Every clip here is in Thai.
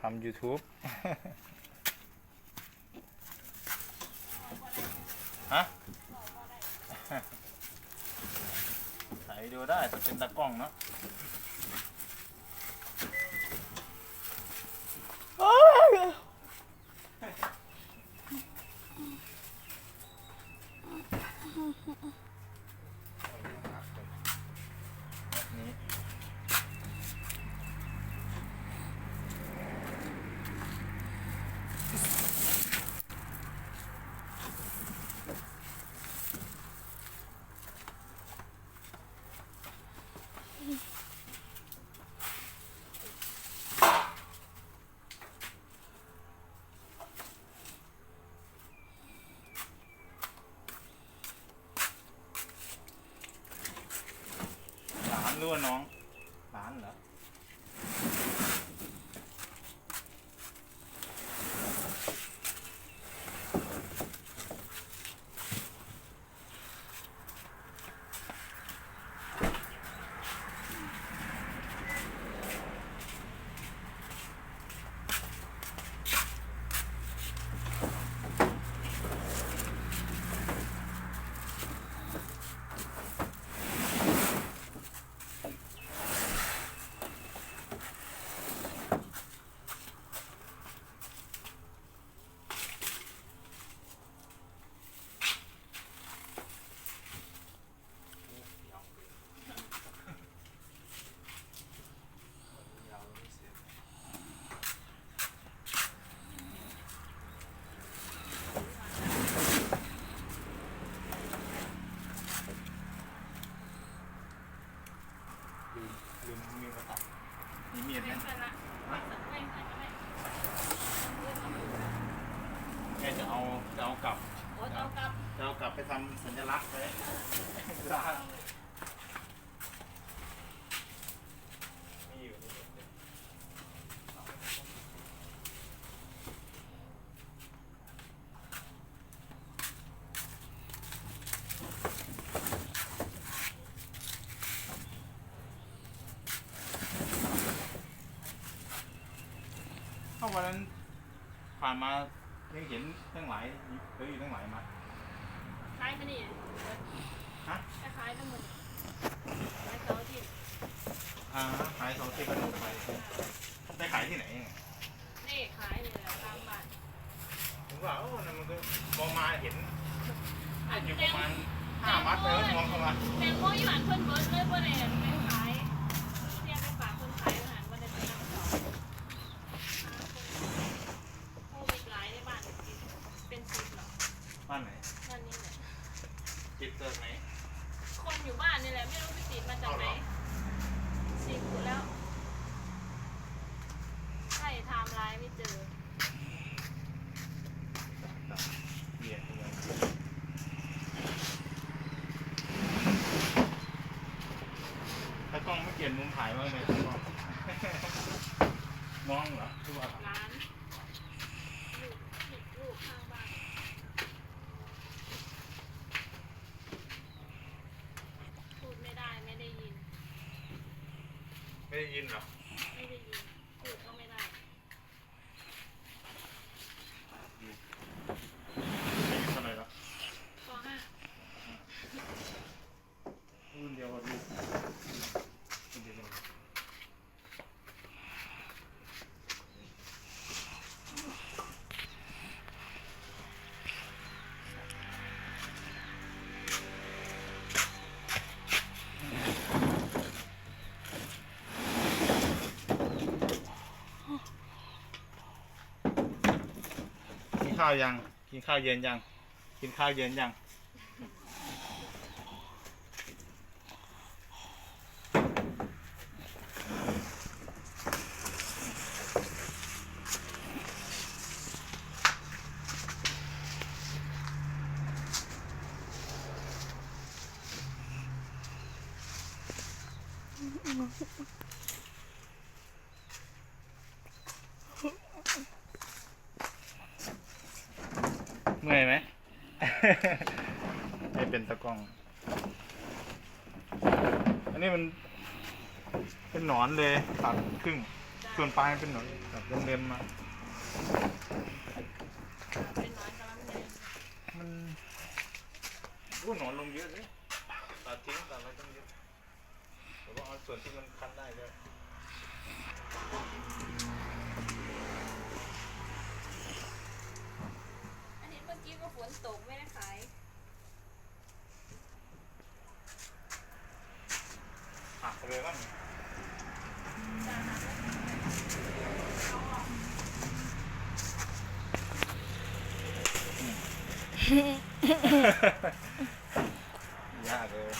ทำ YouTube ฮะถ่ายวิดีโอได้แต่เป็นตากล้องเนาะ วันนั้นผ่านมายังเห็นตั้งหลายเหลืออยู่ตั้งหลายมัดคล้ายมันนี่ฮะคล้ายๆทั้งหมดคล้ายเสาร์อาที่อ่าขายสองที่กระโดดไปได้ขายที่ไหนยังไงนี่ขายนี่แหละตามบ้านผมว่าโอ้นั่นมันก็มองมาเห็นอยู่ประมาณห้ามัดเลยมองเข้ามาแตงโมอยู่หันเพิ่นเบิร์ดเลยเพื่อนเองไม่ขายเรียกไปฝากคนขายอาหารวันเดียวไปนั่งสอนโอ้มีหลายในบ้านกินเป็นสิบหรอ บ้านไหน บ้านนี้แหละ ติดเกิดไหน คนอยู่บ้านนี่แหละไม่รู้ไปติดมาจากไหนสิบอยู่แล้วใช่ไทม์ไลน์ไม่เจอ เบียดเลยถ้ากล้องไม่เปลี่ยนมุมถ่ายบ้างไหมตากล้องมองเหรอทุกวัน ร้านลูกผิดลูกข้างบ้านพูดไม่ได้ไม่ได้ยิน ไม่ได้ยินเหรอ ไม่ได้ยินพูดก็ไม่ได้ ไม่ยินเท่าไหร่หรอ ปห้า รุ่นเดียวกับลูกรุ่นเดียวกันกิน ข้าวยัง กินข้าวเย็นยัง กินข้าวเย็นยังเมื่อยไหม ให้เป็นตะกล้อง อันนี้มันเป็นหนอนเลยตัดครึ่ง ส่วนปลายมันเป็นหนอนแบบเล็มๆมา มันรู้หนอนลงเยอะเลยตัดทิ้งตัดอะไรต้องเยอะแต่ว่าเอาส่วนที่มันคันได้ก็ อันนี้เมื่อ กี้ก็ฝนตกไม่ได้ขายหักไปเลยบ้างจ้าหาไม่ขายยากเลย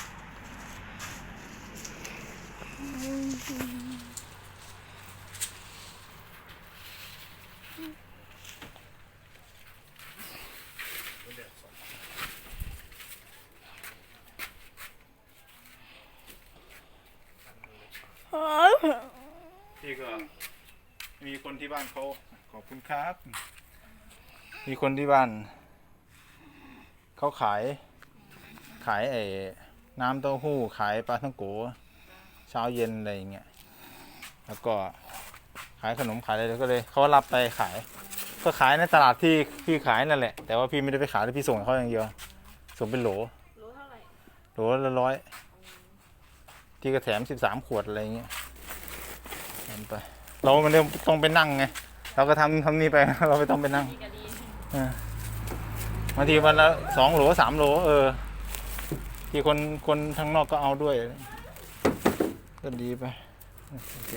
พี่ก็มีคนที่บ้านเขาขอบคุณครับ มีคนที่บ้าน เขาขาย ขายไอ้น้ำเต้าหู้ขายปลาท่องโกเช้าเย็นอะไรอย่างเงี้ยแล้วก็ขายขนมขายอะไรแล้วก็เลยเขารับไปขาย ก็ขายในตลาดที่พี่ขายนั่นแหละ แต่ว่าพี่ไม่ได้ไปขายพี่ส่งให้เขาอย่างเดียวส่งเป็นโหลรู้เท่าไหร่โหลละร้อยที่กระแถมสิบสามขวดอะไรอย่างเงี้ยทำไป เรามันต้องไปนั่งไง เราก็ทำทำนี่ไป เราไม่ต้องไปนั่งดีก็ดีเออบางทีวันละสองโหลสามโหลเออ ที่คนคนทางนอกก็เอาด้วย ก็ดีไปโอเค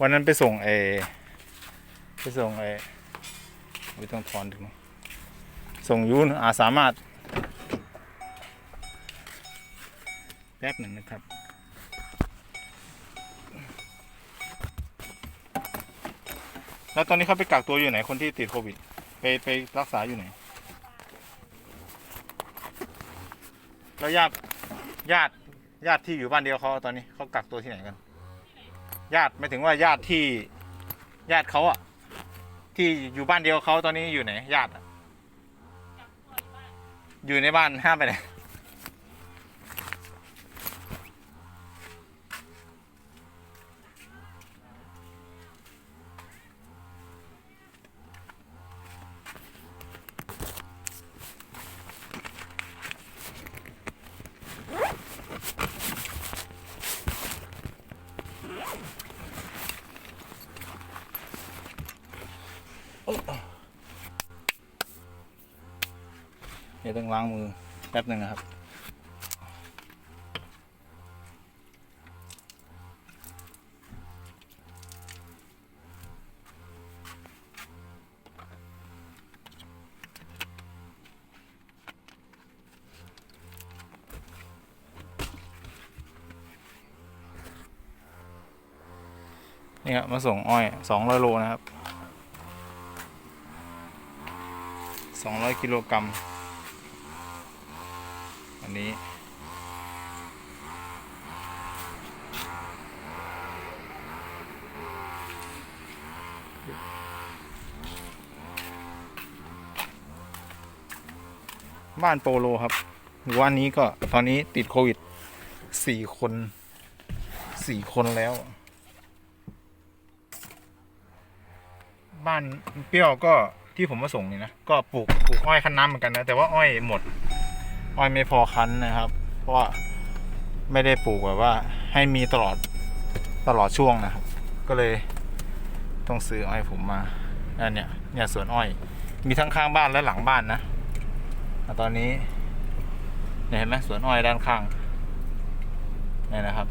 วันนั้นไปส่งเอไปส่งเอไม่ต้องถอนถึงส่งอยูนอาสามารถ แป๊บหนึ่งนะครับ แล้วตอนนี้เขาไปกักตัวอยู่ไหนคนที่ติดโควิด ไปไปรักษาอยู่ไหน แล้วญาติญาติญาติที่อยู่บ้านเดียวเขาตอนนี้เขากักตัวที่ไหนกัน ญาติไม่ถึงว่าญาติที่ญาติเขาอะที่อยู่บ้านเดียวเขาตอนนี้อยู่ไหน ญาติอะอยู่ในบ้านห้ามไปไหน เดี๋ยวต้องล้างมือแป๊บหนึ่งนะครับ นี่ครับมาส่งอ้อยสองร้อยโลนะครับสองร้อยกิโลกรัม อันนี้ บ้านโปโลครับว่านี้ก็ตอนนี้ติดโควิดสี่คนสี่คนแล้ว บ้านเปรี้ยวก็ที่ผมมาส่งนี่นะ ก็ปลูกปลูกอ้อยคั้นน้ำเหมือนกันนะ แต่ว่าอ้อยหมด อ้อยไม่พอคั้นนะครับ เพราะว่าไม่ได้ปลูกแบบว่า ให้มีตลอดตลอดช่วงนะครับ ก็เลยต้องซื้ออ้อยผมมาอันเนี้ยเนี่ยสวนอ้อย มีทั้งข้างบ้านและหลังบ้านนะตอนนี้เนี่ยเห็นไหมสวนอ้อยด้านข้างนี่นะครับ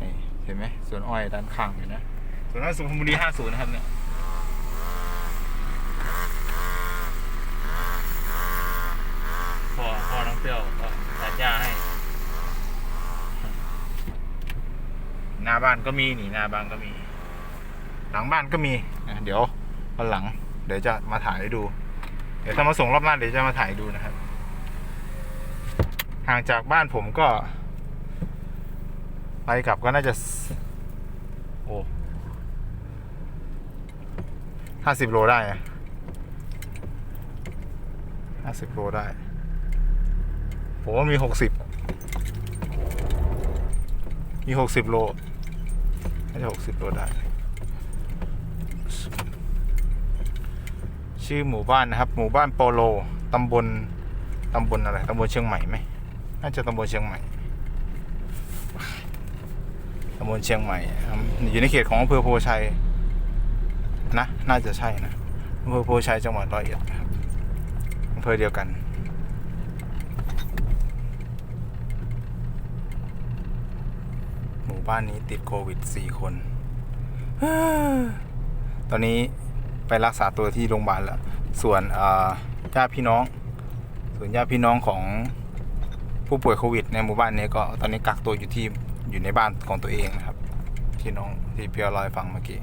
นี่เห็นไหมสวนอ้อยด้านข้างเห็นนะสวนอ้อยสุพรรณบุรีห้าศูนย์นะครับเนี่ย พ่อพ่อน้องเปรี้ยวก็ตัดหญ้าให้ ห น้าบ้านก็มีนี่หน้าบ้านก็มี หลังบ้านก็มีเดี๋ยววันหลัง เดี๋ยวจะมาถ่ายให้ดู เดี๋ยวถ้ามาส่งรอบหน้าเดี๋ยวจะมาถ่ายดูนะครับ ห่างจากบ้านผมก็ ไปกลับก็น่าจะ โอ้ห้าสิบโลได้ห้าสิบโลได้ ผมว่ามีหกสิบมีหกสิบโล น่าจะหกสิบโลได้ ชื่อหมู่บ้านนะครับ หมู่บ้านโปโลตำบลตำบลอะไรตำบลเชียงใหม่ไหมน่าจะตำบลเชียงใหม่ตำบลเชียงใหม่อยู่ในเขตของอำเภอโพชัยนะ น่าจะใช่นะอำเภอโพชัยจังหวัดร้อยเอ็ดครับอำเภอเดียวกัน ห มู่บ้านนี้ติดโควิด4คน ตอนนี้ไปรักษาตัวที่โรงพยาบาลแล้ว ส่วนญาติพี่น้อง ส่วนญาติพี่น้องของผู้ป่วยโควิด ในหมู่บ้านนี้ก็ตอนนี้กักตัวอยู่ที่อยู่ในบ้านของตัวเองนะครับ ที่น้องที่เพียวลอยฟังเมื่อกี้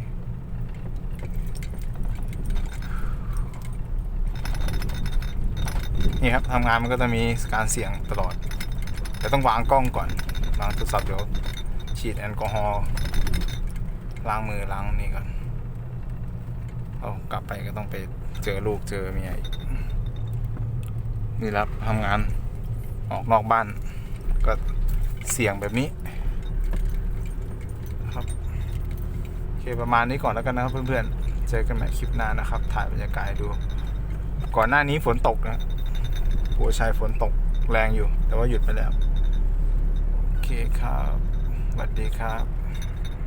นี่ครับทำงานมันก็จะมีการเสี่ยงตลอด แต่ต้องวางกล้องก่อนวางโทรศัพท์เดี๋ยว ฉีดแอลกอฮอล์ล้างมือล้างนี่ก่อนเอากลับไปก็ต้องไปเจอลูกเจอเมียอีกนี่รับทำงานออกนอกบ้าน ก็เสี่ยงแบบนี้ครับโอเคประมาณนี้ก่อนแล้วกันนะครับเพื่อนๆ เจอกันใหม่คลิปหน้านะครับ ถ่ายบรรยากาศดู ก่อนหน้านี้ฝนตกนะหัวชายฝนตกแรงอยู่ แต่ว่าหยุดไปแล้ว โอเคครับ วัสดีครับ